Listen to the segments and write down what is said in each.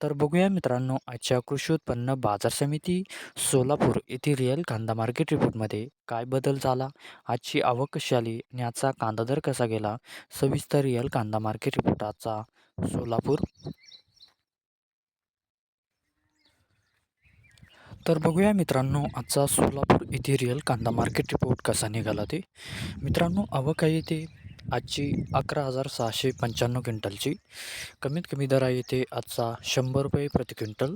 तर बघूया मित्रांनो आजच्या कृषी उत्पन्न बाजार समिती सोलापूर येथील रिअल कांदा मार्केट रिपोर्टमध्ये काय बदल झाला? आजची आवक कशी आली? आणि आजचा कांदा दर कसा गेला? सविस्तर रिअल कांदा मार्केट रिपोर्ट आजचा सोलापूर. तर बघूया मित्रांनो आजचा सोलापूर येथे रिअल कांदा मार्केट रिपोर्ट कसा निघाला ते. मित्रांनो आवक आहे ते आजची अकरा हजार सहाशे पंच्याण्णव क्विंटलची. कमीत कमी दर आहे येते आजचा शंभर रुपये प्रति क्विंटल.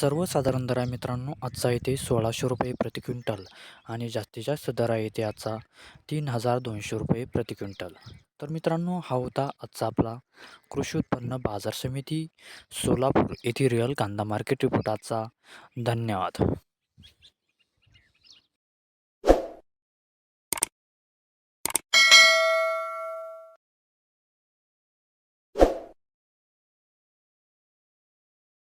सर्वसाधारण दर आहे मित्रांनो आजचा येते सोळाशे रुपये प्रति क्विंटल. आणि जास्तीत जास्त दर आहे येते आजचा तीन हजार दोनशे रुपये प्रति क्विंटल. तर मित्रांनो हा होता आजचा आपला कृषी उत्पन्न बाजार समिती सोलापूर येथे रिअल कांदा मार्केट रिपोर्ट आजचा. धन्यवाद.